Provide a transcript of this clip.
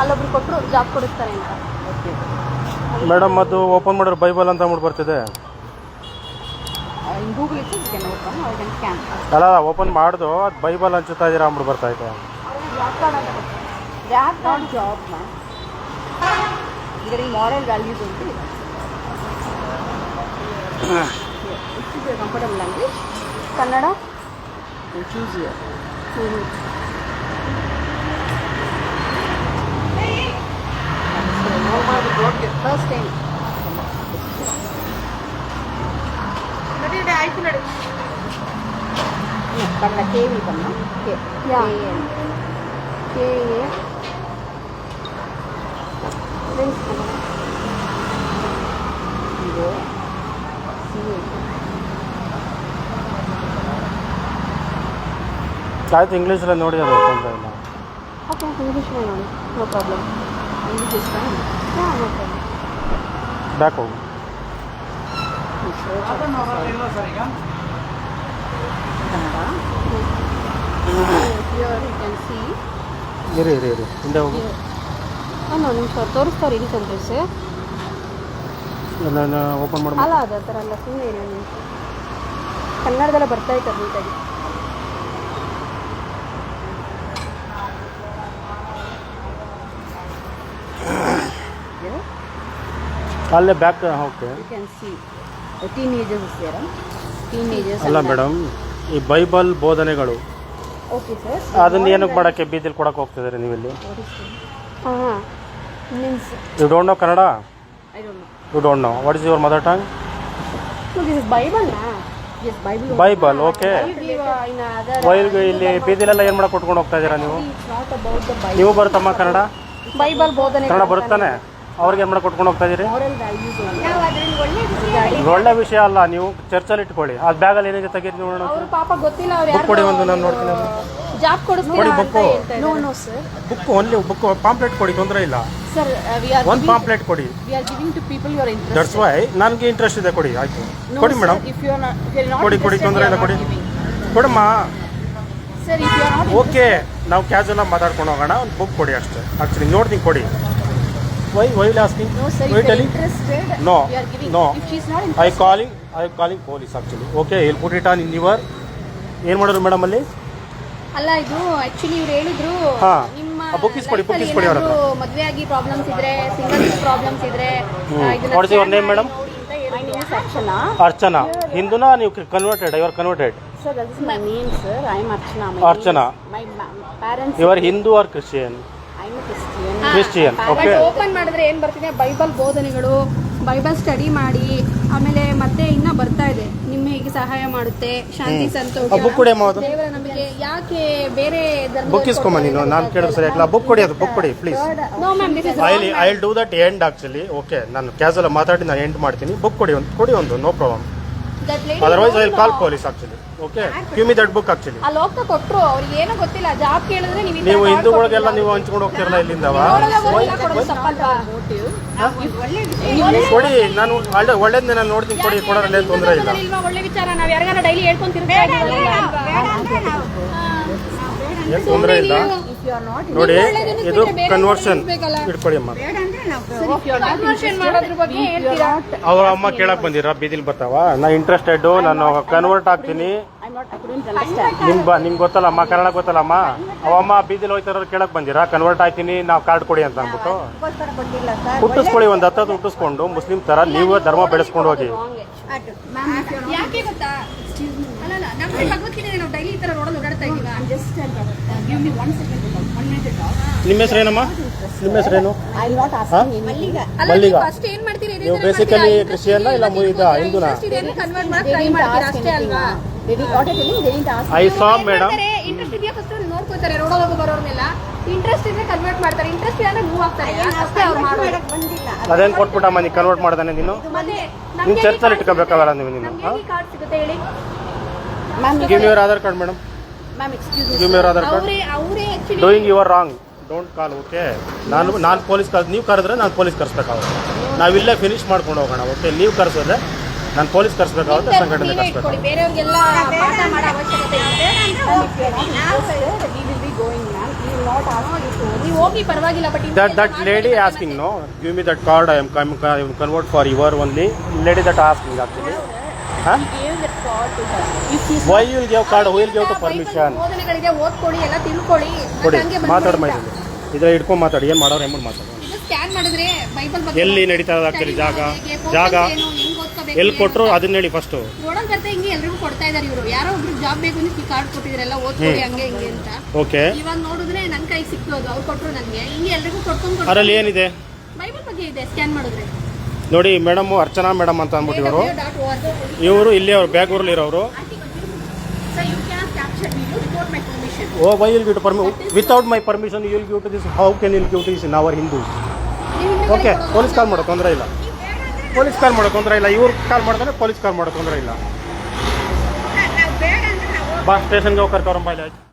ಅಲ್ಲೊಬ್ರು ಕೊಟ್ಟರು ಜಾಬ್ ಕೊಡಿಸ್ತಾರೆ ಅಂತ. ಮೇಡಮ್ ಅದು ಓಪನ್ ಮಾಡೋರು ಬೈಬಲ್ ಅಂತ ಅಂದ್ಬಿಟ್ಟು ಬರ್ತಿದೆ. ಗೂಗಲ್ ಇಟ್ಟು you can open can scan ಅಲ್ಲ ಓಪನ್ ಮಾಡಿದು ಅದು ಬೈಬಲ್ ಹಂಚುತ್ತಾ ಇದೀರಾ ಅಂದ್ಬಿಟ್ಟು ಬರ್ತಾ ಜಾಬ್ ಮ್ಯಾಮ್ ಇದರಲ್ಲಿ ಮಾರಲ್ ವ್ಯಾಲ್ಯೂಸ್ ಉಂಟು ಇದೆ. Comfortable language Kannada choose year first time Kannada K V ಬನ್ನ K yeah. N K A friends Kannada ಇದೆ ಸಿ ಎ ಆಯ್ತು ಇಂಗ್ಲೀಷಲ್ಲಿ ನೋಡಿ ಅದು ತೊಂದರೆ ಇಲ್ಲ ಓಕೆ ಇಂಗ್ಲೀಷ್ನೇ ನೋಡಿ no problem English is fine yeah no problem back ಹೋಗು Kannada here you can see ಇರಿ ಇರಿ ಇರಿ ಹಿಂದೆ ಹೋಗಿ ಒಂದು ನಿಮಿಷ ತೋರಿಸ್ತಾರೆ ಇಲ್ಲಿ ಸೆಂಟೆನ್ಸ್ ನಾನು ಓಪನ್ ಮಾಡಿ ಅಲ್ಲ ಅದೇ ಥರ ಅಲ್ಲ ಸುಮ್ಮನೆ ಇರಿ ನಿಮಿಷ ಕನ್ನಡದಲ್ಲೇ ಬರ್ತಾ ಇತ್ತು ನೀಟಾಗಿ ಅಲ್ಲೇ back okay you can see teenagers is there teenagers ಅಲ್ಲ ಮೇಡಮ್ ಈ ಬೈಬಲ್ ಬೋಧನೆಗಳು. ಅದನ್ನ ಏನಕ್ಕೆ ಮಾಡಕ್ಕೆ ಬೀದಿಲಿ ಕೊಡಕ್ಕೆ ಹೋಗ್ತಿದ್ದೀರಿ ನೀವು ಇಲ್ಲಿ ಹಾಂ ಹಾಂ. Means you don't know Kannada I don't know you don't know what is your mother tongue Bible Bible okay in other while ಇಲ್ಲಿ ಬೀದಿಲೆಲ್ಲ ಏನು ಮಾಡಕ್ಕೆ ಕೊಟ್ಕೊಂಡು ಹೋಗ್ತಾ ಇದ್ದೀರಾ ನೀವು? ನೀವು ಬರುತ್ತಮ್ಮ ಕನ್ನಡ? ಬೈಬಲ್ ಬೋಧನೆ ಕನ್ನಡ ಬರುತ್ತಾನೆ? ಅವ್ರಿಗೆ ಏನು ಮಾಡಕ್ಕೆ ಕೊಟ್ಕೊಂಡು ಹೋಗ್ತಾ ಇದ್ದೀರಿ ಮಾರಲ್ ವ್ಯಾಲ್ಯೂಸ್ ಇದು ಒಳ್ಳೆ ವಿಷಯ ಅಲ್ಲ ನೀವು ಚರ್ಚಲ್ಲಿ ಇಟ್ಕೊಳ್ಳಿ. ಅದು ಬ್ಯಾಗಲ್ಲಿ ಏನಿದೆ ತೆಗೀರಿ ನೋಡೋಣ. ಅವ್ರು ಪಾಪ ಗೊತ್ತಿಲ್ಲ ಅವ್ರು ಬುಕ್ ಕೊಡಿ ಒಂದು ನಾನು ನೋಡ್ತೀನಿ ಜಾಬ್ ಕೊಡಿಸ್ತೀರಾ ಕೊಡಿ ಅಂತ. ಹೇಳ್ತಾ sir book only book pamphlet ಕೊಡಿ ತೊಂದರೆ ಇಲ್ಲ. ಸರ್ ವಿ ಆರ್ ಒಂದು ಪಾಂಪ್ಲೆಟ್ ಕೊಡಿ. We are giving to people your interest that's why ನನಗೆ ಇಂಟ್ರೆಸ್ಟ್ ಇದೆ ಕೊಡಿ ಆಯ್ತು. ಕೊಡಿ ಮೇಡಮ್ ಕೊಡಿ ಕೊಡಿ ತೊಂದರೆ ಇಲ್ಲ ಕೊಡಿ. ಕೊಡಮ್ಮ. Sir if you are not okay ನಾವು ಕ್ಯಾಶುವಲ್ ಆಗಿ ಮಾತಾಡ್ಕೊಂಡು ಹೋಗೋಣ ಒಂದು ಬುಕ್ ಕೊಡಿ ಅಷ್ಟೇ. ಆಕ್ಚುಲಿ ನೋಡ್ತೀನಿ ಕೊಡಿ. Why why asking no No, why Why you are telling? Interested No, we are giving. no. if she is not interested I calling I calling police actually okay I'll put it on in your ಏನು ಮಾಡಿದ್ರು madam ಅಲ್ಲಿ ಅಲ್ಲ ಇದು actually ಇವ್ರು ಹೇಳಿದ್ರು ಹಾ. ನಿಮ್ಮ ಆ book ಇಸ್ಕೊಡಿ, book life ಅಲ್ಲಿ ಇಸ್ಕೊಡಿ ಅವ್ರ ಹತ್ರ. ಮದ್ವೆ ಆಗಿ ಪ್ರಾಬ್ಲಮ್ಸ್ ಇದ್ರೆ ಸಿಂಗಲ್ ಪ್ರಾಬ್ಲಮ್ಸ್ ಇದ್ರೆ ಹ್ಮ್. ಇದನ್ನ What is your share name, madam? ನೋಡಿ ಅಂತ ಹೇಳಿದ್ರು. My name madam Archana Archana ಹಿಂದೂನಾ ನೀವು converted your converted sir this is my name sir I am Archana Archana. My parents your Hindu or Christian I ಹಾ, Christian okay open ಮಾಡಿದ್ರೆ ಏನ್ ಬರ್ತಿದೆ? Bible ಬೋಧನೆಗಳು Bible study ಮಾಡಿ ಆಮೇಲೆ ಮತ್ತೆ ಇನ್ನ ಬರ್ತಾ ಇದೆ. ನಿಮ್ಮ ಹೇಗೆ ಸಹಾಯ ಮಾಡುತ್ತೆ? ಶಾಂತಿ ಸಂತೋಷ. ಆ ಕೊಡಿ ಅಮ್ಮ ಅದು. ದೇವರ ನಂಬಿಕೆ ಯಾಕೆ ಬೇರೆ ಬುಕ್ ಇಸ್ಕೊಂಬ ನೀನು. ನಾನು ಕೇಳಿದ್ರೆ ಸರಿ ಆಗಿಲ್ಲ ಬುಕ್ ಕೊಡಿ ಅದು. ಬುಕ್ ಕೊಡಿ please no ma'am this is I I will do that end actually okay ನಾನು ಕ್ಯಾಶುವಲ್ ಮಾತಾಡಿ ನಾನು ಎಂಡ್ ಮಾಡ್ತೀನಿ. ಬುಕ್ ಕೊಡಿ ಒಂದು ಕೊಡಿ ಒಂದು no problem otherwise I will call police actually okay give me that book actually ಅಲ್ಲಿ ಹೋಗ್ತಾ ಕೊಟ್ರು ಅವ್ರಿಗೆ ಏನೋ ಗೊತ್ತಿಲ್ಲ ಜಾಬ್ ಕೇಳಿದ್ರೆ ನೀವು ಈ ತರ ನೀವು card ಹಿಂದೂಗಳಿಗೆಲ್ಲ ನೀವು ಹಂಚ್ಕೊಂಡು ಹೋಗ್ತಿರಲ್ಲ ಇಲ್ಲಿಂದವ? ಕೊಡಿ ಹೋಗಲ್ಲ ಕೊಡೋದು ತಪ್ಪಲ್ವಾ? ಕೊಡಿ. ನಾನು ಒಳ್ಳೆ ಒಳ್ಳೇದ್ ನಾನು ನೋಡ್ತೀನಿ ಕೊಡಿ ಕೊಡೋದ್ರಲ್ಲಿ ಏನು ತೊಂದರೆ ಇಲ್ಲ. ಇಲ್ವಾ ಒಳ್ಳೆ ವಿಚಾರ ನಾವ್ ಯಾರಿಗಾರ ಡೈಲಿ ಹೇಳ್ಕೊಂಡ್ ತಿರ್ಗ್ತಾ ಇದೀವಲ್ಲ. ಏನು ತೊಂದರೆ ಇಲ್ಲ? ನೋಡಿ ಇದು ಕನ್ವರ್ಷನ್? ಇಟ್ಕೊಳ್ಳಿ ಅಮ್ಮ. ಅವ್ರ ಅಮ್ಮ ಕೇಳಕ್ ಬಂದಿರ? ಬೀದಿಲ್ ಬರ್ತಾವ? ನಾ ಇಂಟ್ರೆಸ್ಟೆಡ್ ನಾನು ಕನ್ವರ್ಟ್ ಆಗ್ತೀನಿ. ನಿಮ್ಗೆ ನಿಮ್ಗೆ ಗೊತ್ತಲ್ಲ ಅಮ್ಮ, ಕನ್ನಡ ಗೊತ್ತಲ್ಲ ಅಮ್ಮ ಅವಮ್ಮ ಬೀದಿಲ್ ಹೋಯ್ತಾರ ಕೇಳಕ್ ಬಂದಿರಾ? ಕನ್ವರ್ಟ್ ಆಗ್ತೀನಿ, ನಾವು ಕಾರ್ಡ್ ಕೊಡಿ ಅಂತ ಅಂದ್ಬಿಟ್ಟು. ಹುಟ್ಟಿಸ್ಕೊಳ್ಳಿ, ಒಂದು ಹತ್ತತ್ತು ಹುಟ್ಟಿಸ್ಕೊಂಡು ಮುಸ್ಲಿಂ ತರ ನೀವು ಧರ್ಮ ಬೆಳೆಸ್ಕೊಂಡು ಹೋಗಿ. ನಮ್ಮ ಹೆಸರೇನಮ್ಮ ನಿಮ್ಮ ಹೆಸರೇನು ಮಲ್ಲಿಗ. ನೀವು ಬೇಸಿಕಲಿ ಮಾಡ್ತೀರಾ? ಕ್ರಿಶ್ಚಿಯನ್ ಇಲ್ಲ ಮುಗಿದ ಹಿಂದೂನಾ? ಐ ಸಾ ಮೇಡಮ್ ಇಂಟ್ರೆಸ್ಟ್ ಇದೆಯಾ ಫಸ್ಟ್ ನೋಡ್ಕೋತಾರೆ ರೋಡಲ್ಲಿ ಹೋಗೋ ಬರೋರ್ನೆಲ್ಲ. ಇಂಟ್ರೆಸ್ಟ್ ಇದ್ರೆ ಕನ್ವರ್ಟ್ ಮಾಡ್ತಾರೆ. ಇಂಟ್ರೆಸ್ಟ್ ಇಲ್ಲ ಅಂದ್ರೆ ಮೂವ್ ಆಗ್ತಾರೆ ಅಷ್ಟೇ ಅವ್ರು ಮಾಡೋದು. ಅದೇನು ಕೊಟ್ಬಿಟ್ಟಮ್ಮ ನೀ ಕನ್ವರ್ಟ್ ಮಾಡ್ದಾನೆ ನೀನು? ನಿನ್ ಚರ್ಚಲ್ಲಿ ಇಟ್ಕೋಬೇಕಲ್ಲ ನೀವು ನೀನು ಕಾರ್ಡ್ ಸಿಗುತ್ತೆ ಹೇಳಿ? Ma'am give your Aadhaar card madam ma'am excuse give your Aadhaar card ಅವರೇ ಅವರೇ actually doing your wrong don't call okay ನಾನು ನಾನು ಪೊಲೀಸ್ ಕರ್ ನೀವು ಕರೆದ್ರೆ ನಾನು ಪೊಲೀಸ್ ಕರೆಸ್ಬೇಕಾಗುತ್ತೆ. ನಾವಿಲ್ಲೇ ಫಿನಿಶ್ ಮಾಡ್ಕೊಂಡು ಹೋಗೋಣ ಓಕೆ ನೀವು ಕರೆಸಿದ್ರೆ ನಾನು ಪೊಲೀಸ್ ಕರೆಸ್ಬೇಕಾಗುತ್ತೆ ಸಂಘಟನೆ ನೀವೇ ಬೇರೆಯವ್ರಿಗೆಲ್ಲ ಪಾಠ ಮಾಡೋ ಅವಶ್ಯಕತೆ ಇದೆ. Will be going ma'am you will not asking you ನೀವು ಹೋಗಿ ಪರವಾಗಿಲ್ಲ but that that lady asking no give me that card I am convert for your only lady that asking Lady that asking actually. Huh? Card that card? To permission? ಬೋಧನೆಗಳಿದೆ ಓದ್ಕೊಡಿ ಎಲ್ಲ ತಿಳ್ಕೊಳ್ಳಿ ಕೊಡಿ ಹಂಗೆ ಮಾತಾಡು ಬಂದ್ಬಿಡಿ ಮಾಡಿ ಇದ್ರ ಇಟ್ಕೊಂಡು ಮಾತಾಡಿ ಏನು ಮಾಡೋರು ಎಂಬುದು ಮಾತಾಡಿ? ಸ್ಕ್ಯಾನ್ ಮಾಡಿದ್ರೆ ಬೈಬಲ್ ಬಗ್ಗೆ ಎಲ್ಲಿ ನಡೀತಾ ಆಗ್ತದೆ? ಜಾಗ? ಜಾಗ? ಎಲ್ಲಿ ಏನು ಕೊಟ್ಟರು ಅದನ್ನ ಹೇಳಿ ಫಸ್ಟು ನೋಡೋಣ ಬರ್ತಾ ಹಿಂಗೆ ಎಲ್ರಿಗೂ ಕೊಡ್ತಾ ಇದಾರೆ ಇವರು. ಯಾರೋ ಒಬ್ರು ಜಾಬ್ ಬೇಕು ಅಂತ ಕಾರ್ಡ್ ಕೊಟ್ಟಿದ್ರೆಲ್ಲ ಓದ್ಕೊಳ್ಳಿ ಹಂಗೆ ಹಿಂಗೆ ಅಂತ. ಓಕೆ ಇವಾಗ ನೋಡಿದ್ರೆ ನನ್ ಕೈ ಸಿಕ್ತು ಅದು ಅವ್ರು ಕೊಟ್ರು ನನಗೆ ಹಿಂಗೆ ಎಲ್ರಿಗೂ ಕೊಟ್ಕೊಂಡು ಅದರಲ್ಲಿ ಏನಿದೆ? ಬೈಬಲ್ ಬಗ್ಗೆ ಇದೆ ಸ್ಕ್ಯಾನ್ ಮಾಡಿದ್ರೆ. ನೋಡಿ, ಮೇಡಮ್ ಅರ್ಚನಾ ಮೇಡಮ್ ಅಂತ ಅಂದ್ಬಿಟ್ಟು ಇವರು ಇವರು ಇಲ್ಲಿ ಅವ್ರು ಬ್ಯಾಗ್ಳೂರಲ್ಲಿ ಇರೋರು. Oh why will give ಪರ್ಮಿ without my permission you give to this how can I'll give to this in our Hindu okay police call ಮಾಡೋ ತೊಂದರೆ ಇಲ್ಲ. ಪೊಲೀಸ್ ಕಾಲ್ ಮಾಡೋ ತೊಂದರೆ ಇಲ್ಲ. ಇವ್ರು ಕಾಲ್ ಮಾಡ್ತಾರೆ ಪೊಲೀಸ್ ಕಾಲ್ ಮಾಡೋ ತೊಂದರೆ ಇಲ್ಲ. ಬಾ ಸ್ಟೇಷನ್ಗೆ ಹೋಗಿ ಕರ್ಕೊಂಬ ಆಯ್ತು.